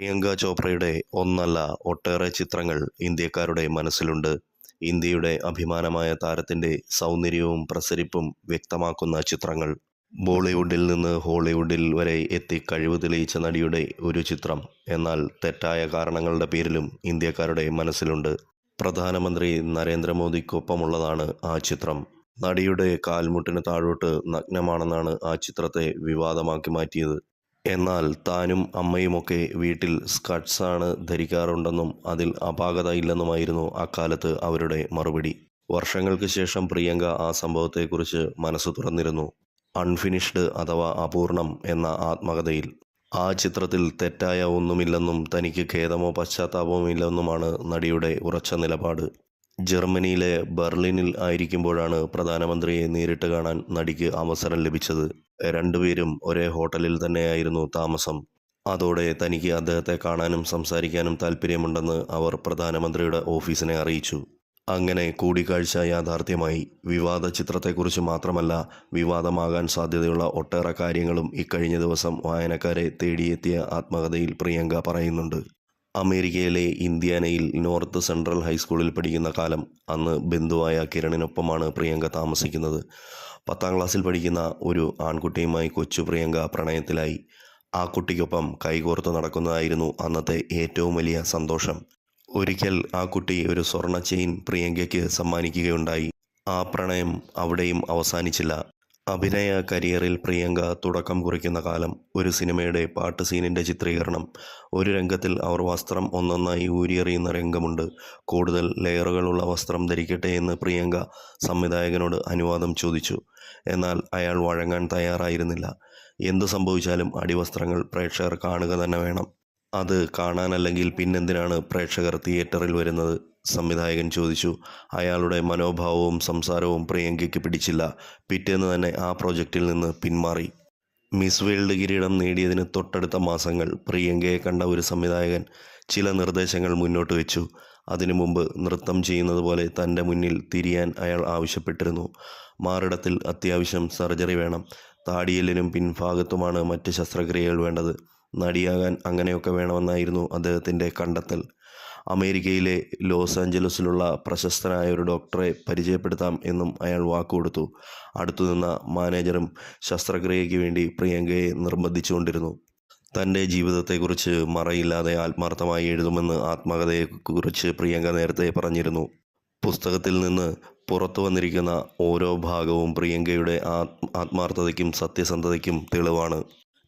പ്രിയങ്ക ചോപ്രയുടെ ഒന്നല്ല ഒട്ടേറെ ചിത്രങ്ങൾ ഇന്ത്യക്കാരുടെ മനസ്സിലുണ്ട്. ഇന്ത്യയുടെ അഭിമാനമായ താരത്തിന്റെ സൗന്ദര്യവും പ്രസരിപ്പും വ്യക്തമാക്കുന്ന ചിത്രങ്ങൾ. ബോളിവുഡിൽ നിന്ന് ഹോളിവുഡിൽ വരെ എത്തി കഴിവ് തെളിയിച്ച നടിയുടെ ഒരു ചിത്രം. എന്നാൽ തെറ്റായ കാരണങ്ങളുടെ പേരിലും ഇന്ത്യക്കാരുടെ മനസ്സിലുണ്ട്. പ്രധാനമന്ത്രി നരേന്ദ്രമോദിക്കൊപ്പമുള്ളതാണ് ആ ചിത്രം. നടിയുടെ കാൽമുട്ടിന് താഴോട്ട് നഗ്നമാണെന്നാണ് ആ ചിത്രത്തെ വിവാദമാക്കി മാറ്റിയത്. എന്നാൽ താനും അമ്മയുമൊക്കെ വീട്ടിൽ സ്കട്ട്സാണ് ധരിക്കാറുണ്ടെന്നും അതിൽ അപാകത ഇല്ലെന്നുമായിരുന്നു അക്കാലത്ത് അവരുടെ മറുപടി. വർഷങ്ങൾക്ക് ശേഷം പ്രിയങ്ക ആ സംഭവത്തെക്കുറിച്ച് മനസ്സ് തുറന്നിരുന്നു. അൺഫിനിഷ്ഡ് അഥവാ അപൂർണം എന്ന ആത്മകഥയിൽ. ആ ചിത്രത്തിൽ തെറ്റായ ഒന്നുമില്ലെന്നും തനിക്ക് ഖേദമോ പശ്ചാത്താപമോ ഇല്ലെന്നുമാണ് നടിയുടെ ഉറച്ച നിലപാട്. ജർമ്മനിയിലെ ബെർലിനിൽ ആയിരിക്കുമ്പോഴാണ് പ്രധാനമന്ത്രിയെ നേരിട്ട് കാണാൻ നടിക്ക് അവസരം ലഭിച്ചത്. രണ്ടുപേരും ഒരേ ഹോട്ടലിൽ തന്നെയായിരുന്നു താമസം. അതോടെ തനിക്ക് അദ്ദേഹത്തെ കാണാനും സംസാരിക്കാനും താല്പര്യമുണ്ടെന്ന് അവർ പ്രധാനമന്ത്രിയുടെ ഓഫീസിനെ അറിയിച്ചു. അങ്ങനെ കൂടിക്കാഴ്ച യാഥാർത്ഥ്യമായി. വിവാദ ചിത്രത്തെക്കുറിച്ച് മാത്രമല്ല വിവാദമാകാൻ സാധ്യതയുള്ള ഒട്ടേറെ കാര്യങ്ങളും ഇക്കഴിഞ്ഞ ദിവസം വായനക്കാരെ തേടിയെത്തിയ ആത്മകഥയിൽ പ്രിയങ്ക പറയുന്നുണ്ട്. അമേരിക്കയിലെ ഇന്ത്യാനയിൽ നോർത്ത് സെൻട്രൽ ഹൈസ്കൂളിൽ പഠിക്കുന്ന കാലം അന്ന് ബന്ധുവായ കിരണിനൊപ്പമാണ് പ്രിയങ്ക താമസിക്കുന്നത്. പത്താം ക്ലാസ്സിൽ പഠിക്കുന്ന ഒരു ആൺകുട്ടിയുമായി കൊച്ചു പ്രിയങ്ക പ്രണയത്തിലായി. ആ കുട്ടിക്കൊപ്പം കൈകോർത്ത് നടക്കുന്നതായിരുന്നു അന്നത്തെ ഏറ്റവും വലിയ സന്തോഷം. ഒരിക്കൽ ആ കുട്ടി ഒരു സ്വർണ ചെയിൻ പ്രിയങ്കയ്ക്ക് സമ്മാനിക്കുകയുണ്ടായി. ആ പ്രണയം അവിടെയും അവസാനിച്ചില്ല. അഭിനയ കരിയറിൽ പ്രിയങ്ക തുടക്കം കുറിക്കുന്ന കാലം ഒരു സിനിമയുടെ പാട്ട് സീനിന്റെ ചിത്രീകരണം ഒരു രംഗത്തിൽ അവർ വസ്ത്രം ഒന്നൊന്നായി ഊരിയെറിയുന്ന രംഗമുണ്ട്. കൂടുതൽ ലെയറുകളുള്ള വസ്ത്രം ധരിക്കട്ടെ എന്ന് പ്രിയങ്ക സംവിധായകനോട് അനുവാദം ചോദിച്ചു. എന്നാൽ അയാൾ വഴങ്ങാൻ തയ്യാറായിരുന്നില്ല. എന്തു സംഭവിച്ചാലും അടിവസ്ത്രങ്ങൾ പ്രേക്ഷകർ കാണുക തന്നെ വേണം. അത് കാണാനല്ലെങ്കിൽ പിന്നെന്തിനാണ് പ്രേക്ഷകർ തിയേറ്ററിൽ വരുന്നത്? സംവിധായകൻ ചോദിച്ചു അയാളുടെ മനോഭാവവും സംസാരവും പ്രിയങ്കയ്ക്ക് പിടിച്ചില്ല. പിറ്റേന്ന് തന്നെ ആ പ്രോജക്റ്റിൽ നിന്ന് പിന്മാറി. മിസ് വേൾഡ് കിരീടം നേടിയതിന് തൊട്ടടുത്ത മാസങ്ങൾ പ്രിയങ്കയെ കണ്ട ഒരു സംവിധായകൻ ചില നിർദ്ദേശങ്ങൾ മുന്നോട്ട് വെച്ചു. അതിനു മുമ്പ് നൃത്തം ചെയ്യുന്നത് പോലെ തന്റെ മുന്നിൽ തിരിയാൻ അയാൾ ആവശ്യപ്പെട്ടിരുന്നു. മാറിടത്തിൽ അത്യാവശ്യം സർജറി വേണം. താടിയലിനും പിൻഭാഗത്തുമാണ് മറ്റ് ശസ്ത്രക്രിയകൾ വേണ്ടത്. നടിയാകാൻ അങ്ങനെയൊക്കെ വേണമെന്നായിരുന്നു അദ്ദേഹത്തിന്റെ കണ്ടെത്തൽ. അമേരിക്കയിലെ ലോസ് ആഞ്ചലസിലുള്ള പ്രശസ്തനായ ഒരു ഡോക്ടറെ പരിചയപ്പെടുത്താം എന്നും അയാൾ വാക്കുകൊടുത്തു. അടുത്തുനിന്ന മാനേജറും ശസ്ത്രക്രിയയ്ക്ക് വേണ്ടി പ്രിയങ്കയെ നിർബന്ധിച്ചുകൊണ്ടിരുന്നു. തന്റെ ജീവിതത്തെക്കുറിച്ച് മറയില്ലാതെ ആത്മാർത്ഥമായി എഴുതുമെന്ന് ആത്മകഥയെക്കുറിച്ച് പ്രിയങ്ക നേരത്തെ പറഞ്ഞിരുന്നു. പുസ്തകത്തിൽ നിന്ന് പുറത്തു വന്നിരിക്കുന്ന ഓരോ ഭാഗവും പ്രിയങ്കയുടെ ആത്മാർത്ഥതയ്ക്കും സത്യസന്ധതയ്ക്കും തെളിവാണ്.